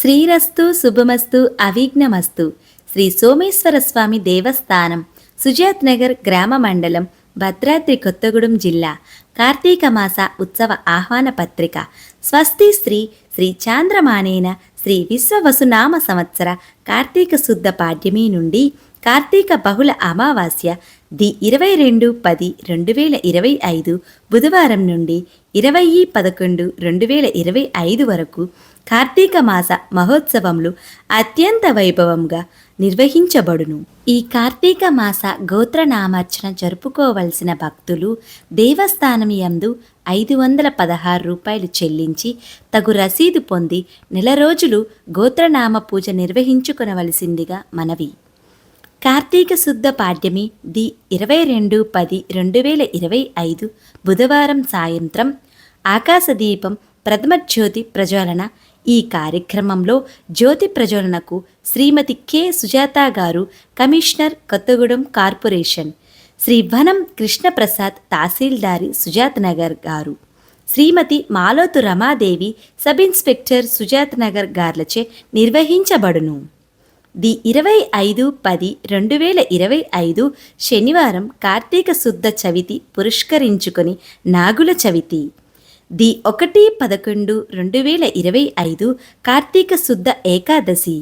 శ్రీరస్తు శుభమస్తు అవిఘ్నమస్తు. శ్రీ సోమేశ్వర స్వామి దేవస్థానం సుజాత్ నగర్ గ్రామ మండలం భద్రాద్రి కొత్తగూడెం జిల్లా. కార్తీక మాస ఉత్సవ ఆహ్వాన పత్రిక. స్వస్తి శ్రీ శ్రీ చాంద్రమానేన శ్రీ విశ్వవసునామ సంవత్సర కార్తీక శుద్ధ పాడ్యమి నుండి కార్తీక బహుళ అమావాస్య ది ఇరవై రెండు పది రెండు వేల ఇరవై ఐదు బుధవారం నుండి ఇరవై పదకొండు రెండు వేల ఇరవై ఐదు వరకు కార్తీక మాస మహోత్సవములు అత్యంత వైభవంగా నిర్వహించబడును. ఈ కార్తీక మాస గోత్రనామార్చన జరుపుకోవలసిన భక్తులు దేవస్థానం యందు ఐదు వందల పదహారు రూపాయలు చెల్లించి తగు రసీదు పొంది నెల రోజులు గోత్రనామ పూజ నిర్వహించుకొనవలసిందిగా మనవి. కార్తీక శుద్ధ పాడ్యమి ది ఇరవై రెండు పది రెండు వేల ఇరవై ఐదు బుధవారం సాయంత్రం ఆకాశదీపం ప్రథమ జ్యోతి ప్రజ్వలన ఈ కార్యక్రమంలో జ్యోతి ప్రజ్వలనకు శ్రీమతి కె. సుజాత గారు కమిషనర్ కొత్తగూడెం కార్పొరేషన్ శ్రీ వనం కృష్ణప్రసాద్ తహసీల్దారి సుజాత్ నగర్ గారు శ్రీమతి మాలోతు రమాదేవి సబ్ ఇన్స్పెక్టర్ సుజాత్ నగర్ గార్లచే నిర్వహించబడును. ది ఇరవై ఐదు పది రెండు వేల ఇరవై ఐదు శనివారం కార్తీక శుద్ధ చవితి పురస్కరించుకొని నాగుల చవితి. ది ఒకటి పదకొండు రెండు వేల ఇరవై ఐదు కార్తీక శుద్ధ ఏకాదశి.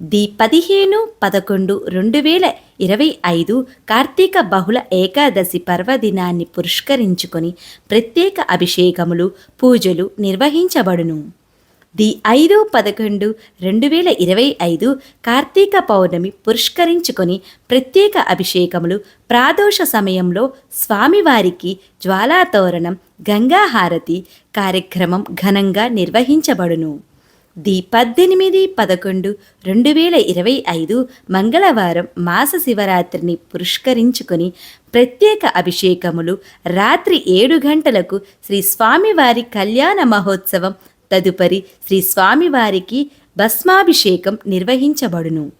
ది పదిహేను పదకొండు రెండు వేల ఇరవై ఐదు కార్తీక బహుళ ఏకాదశి పర్వదినాన్ని పురస్కరించుకొని ప్రత్యేక అభిషేకములు పూజలు నిర్వహించబడును. ది ఐదు పదకొండు రెండు వేల ఇరవై ఐదు కార్తీక పౌర్ణమి పురస్కరించుకొని ప్రత్యేక అభిషేకములు ప్రాదోష సమయంలో స్వామివారికి జ్వాలాతోరణం గంగాహారతి కార్యక్రమం ఘనంగా నిర్వహించబడును. ది పద్దెనిమిది పదకొండు రెండు వేల ఇరవై ఐదు మంగళవారం మాస శివరాత్రిని పురస్కరించుకొని ప్రత్యేక అభిషేకములు రాత్రి ఏడు గంటలకు శ్రీ స్వామివారి కళ్యాణ మహోత్సవం తదుపరి శ్రీ స్వామివారికి భస్మాభిషేకం నిర్వహించబడును.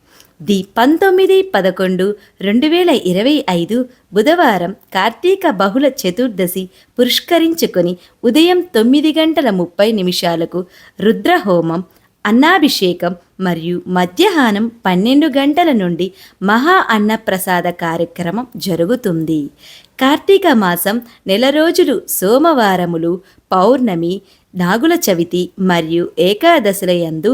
ది పంతొమ్మిది పదకొండు రెండు వేల ఇరవై ఐదు బుధవారం కార్తీక బహుళ చతుర్దశి పురస్కరించుకొని ఉదయం తొమ్మిది గంటల ముప్పై నిమిషాలకు రుద్రహోమం అన్నాభిషేకం మరియు మధ్యాహ్నం పన్నెండు గంటల నుండి మహా అన్నప్రసాద కార్యక్రమం జరుగుతుంది. కార్తీక మాసం నెల రోజులు సోమవారములు పౌర్ణమి నాగుల చవితి మరియు ఏకాదశుల యందు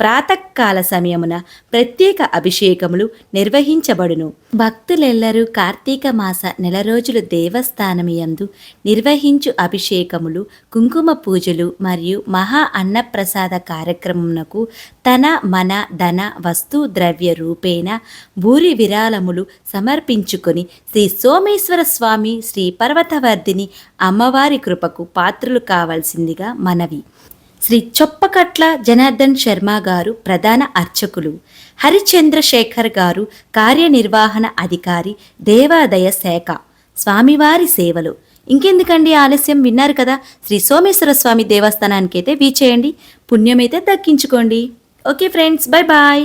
ప్రాతకాల సమయమున ప్రత్యేక అభిషేకములు నిర్వహించబడును. భక్తులెల్లరూ కార్తీక మాస నెల రోజులు దేవస్థానమియందు నిర్వహించు అభిషేకములు కుంకుమ పూజలు మరియు మహా అన్నప్రసాద కార్యక్రమమునకు తన మన ధన వస్తు ద్రవ్య రూపేణ భూరి విరాళములు సమర్పించుకొని శ్రీ సోమేశ్వర స్వామి శ్రీ పర్వతవర్ధిని అమ్మవారి కృపకు పాత్రులు కావాల్సిందిగా మనవి. శ్రీ చొప్పకట్ల జనార్దన్ శర్మ గారు ప్రధాన అర్చకులు హరిచంద్రశేఖర్ గారు కార్యనిర్వహణ అధికారి దేవాదయ శాఖ స్వామివారి సేవలు. ఇంకెందుకండి ఆలస్యం? విన్నారు కదా. శ్రీ సోమేశ్వర స్వామి దేవస్థానానికి అయితే వీచేయండి. పుణ్యమైతే దక్కించుకోండి. Okay friends bye bye.